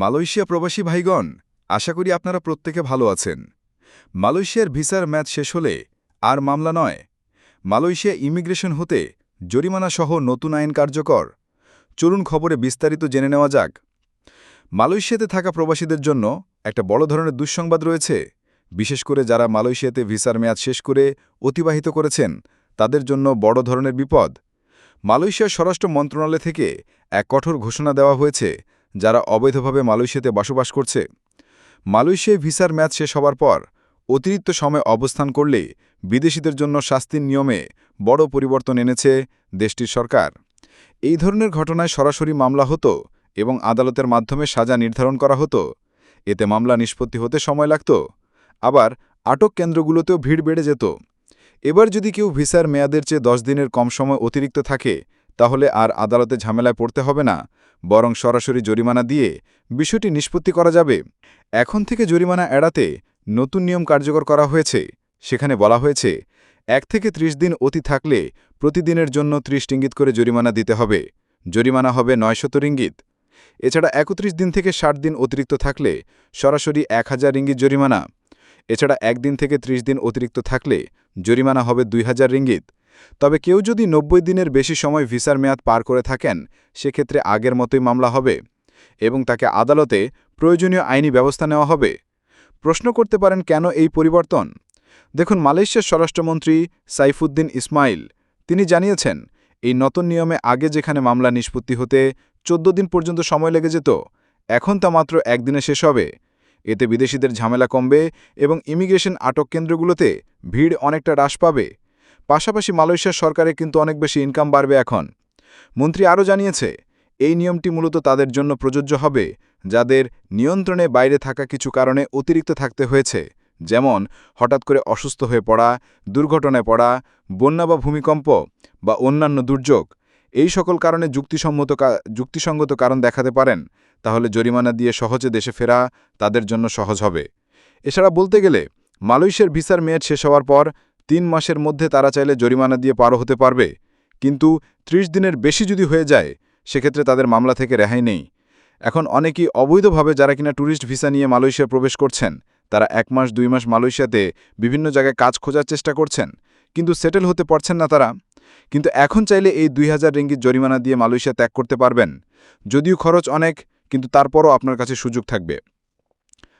Malaysia প্রবাসী ভাইগণ, আশা করি আপনারা প্রত্যেকে ভালো আছেন। মালয়েশিয়ার ভিসার ম্যাচ শেষ হলে আর মামলা নয়। মালয়েশিয়া ইমিগ্রেশন হতে জরিমানা সহ নতুন আইন কার্যকর। চলুন খবরে বিস্তারিত জেনে নেওয়া যাক। মালয়েশিয়াতে থাকা প্রবাসীদের জন্য একটা বড় ধরনের দুঃসংবাদ রয়েছে। বিশেষ করে যারা মালয়েশিয়াতে ভিসার মেয়াদ শেষ করে অতিবাহিত করেছেন, তাদের জন্য বড় ধরনের বিপদ। মালয়েশিয়ার স্বরাষ্ট্র মন্ত্রণালয় থেকে এক কঠোর ঘোষণা দেওয়া হয়েছে যারা অবৈধভাবে মালয়েশিয়াতে বসবাস করছে। মালয়েশিয়ায় ভিসার ম্যাচ শেষ হওয়ার পর অতিরিক্ত সময় অবস্থান করলে বিদেশিদের জন্য শাস্তির নিয়মে বড় পরিবর্তন এনেছে দেশটির সরকার। এই ধরনের ঘটনায় সরাসরি মামলা হতো এবং আদালতের মাধ্যমে সাজা নির্ধারণ করা হতো। এতে মামলা নিষ্পত্তি হতে সময় লাগত, আবার আটক কেন্দ্রগুলোতেও ভিড় বেড়ে যেত। এবার যদি কেউ ভিসার মেয়াদের চেয়ে দশ দিনের কম সময় অতিরিক্ত থাকে তাহলে আর আদালতে ঝামেলায় পড়তে হবে না, বরং সরাসরি জরিমানা দিয়ে বিষয়টি নিষ্পত্তি করা যাবে। এখন থেকে জরিমানা এড়াতে নতুন নিয়ম কার্যকর করা হয়েছে। সেখানে বলা হয়েছে, এক থেকে ৩০ দিন অতি থাকলে প্রতিদিনের জন্য ৩০ টিঙ্গিত করে জরিমানা দিতে হবে। জরিমানা হবে নয়শত রিঙ্গিত। এছাড়া একত্রিশ দিন থেকে ষাট দিন অতিরিক্ত থাকলে সরাসরি এক হাজার রিঙ্গিত জরিমানা। এছাড়া একদিন থেকে ৩০ দিন অতিরিক্ত থাকলে জরিমানা হবে দুই হাজার রিঙ্গিত। তবে কেউ যদি নব্বই দিনের বেশি সময় ভিসার মেয়াদ পার করে থাকেন, সেক্ষেত্রে আগের মতোই মামলা হবে এবং তাকে আদালতে প্রয়োজনীয় আইনি ব্যবস্থা নেওয়া হবে। প্রশ্ন করতে পারেন কেন এই পরিবর্তন? দেখুন, মালয়েশিয়ার স্বরাষ্ট্রমন্ত্রী সাইফুদ্দিন ইসমাইল, তিনি জানিয়েছেন, এই নতুন নিয়মে আগে যেখানে মামলা নিষ্পত্তি হতে চোদ্দ দিন পর্যন্ত সময় লেগে যেত, এখন তা মাত্র একদিনে শেষ হবে। এতে বিদেশিদের ঝামেলা কমবে এবং ইমিগ্রেশন আটক কেন্দ্রগুলোতে ভিড় অনেকটা হ্রাস পাবে। পাশাপাশি মালয়েশিয়ার সরকারে কিন্তু অনেক বেশি ইনকাম বাড়বে এখন। মন্ত্রী আরও জানিয়েছে, এই নিয়মটি মূলত তাদের জন্য প্রযোজ্য হবে, যাদের নিয়ন্ত্রণে বাইরে থাকা কিছু কারণে অতিরিক্ত থাকতে হয়েছে, যেমন হঠাৎ করে অসুস্থ হয়ে পড়া, দুর্ঘটনায় পড়া, বন্যা বা ভূমিকম্প বা অন্যান্য দুর্যোগ। এই সকল কারণে যুক্তিসম্মত যুক্তিসঙ্গত কারণ দেখাতে পারেন, তাহলে জরিমানা দিয়ে সহজে দেশে ফেরা তাদের জন্য সহজ হবে। এছাড়া বলতে গেলে, মালয়েশিয়ার ভিসার মেয়াদ শেষ হওয়ার পর তিন মাসের মধ্যে তারা চাইলে জরিমানা দিয়ে পারো হতে পারবে। কিন্তু ৩০ দিনের বেশি যদি হয়ে যায়, সেক্ষেত্রে তাদের মামলা থেকে রেহাই নেই। এখন অনেকেই অবৈধভাবে যারা কিনা ট্যুরিস্ট ভিসা নিয়ে মালয়েশিয়া প্রবেশ করছেন, তারা এক মাস, দুই মাস মালয়েশিয়াতে বিভিন্ন জায়গায় কাজ খোঁজার চেষ্টা করছেন, কিন্তু সেটেল হতে পারছেন না তারা। কিন্তু এখন চাইলে এই দুই হাজার রিঙ্গিত জরিমানা দিয়ে মালয়েশিয়া ত্যাগ করতে পারবেন। যদিও খরচ অনেক, কিন্তু তারপরও আপনার কাছে সুযোগ থাকবে।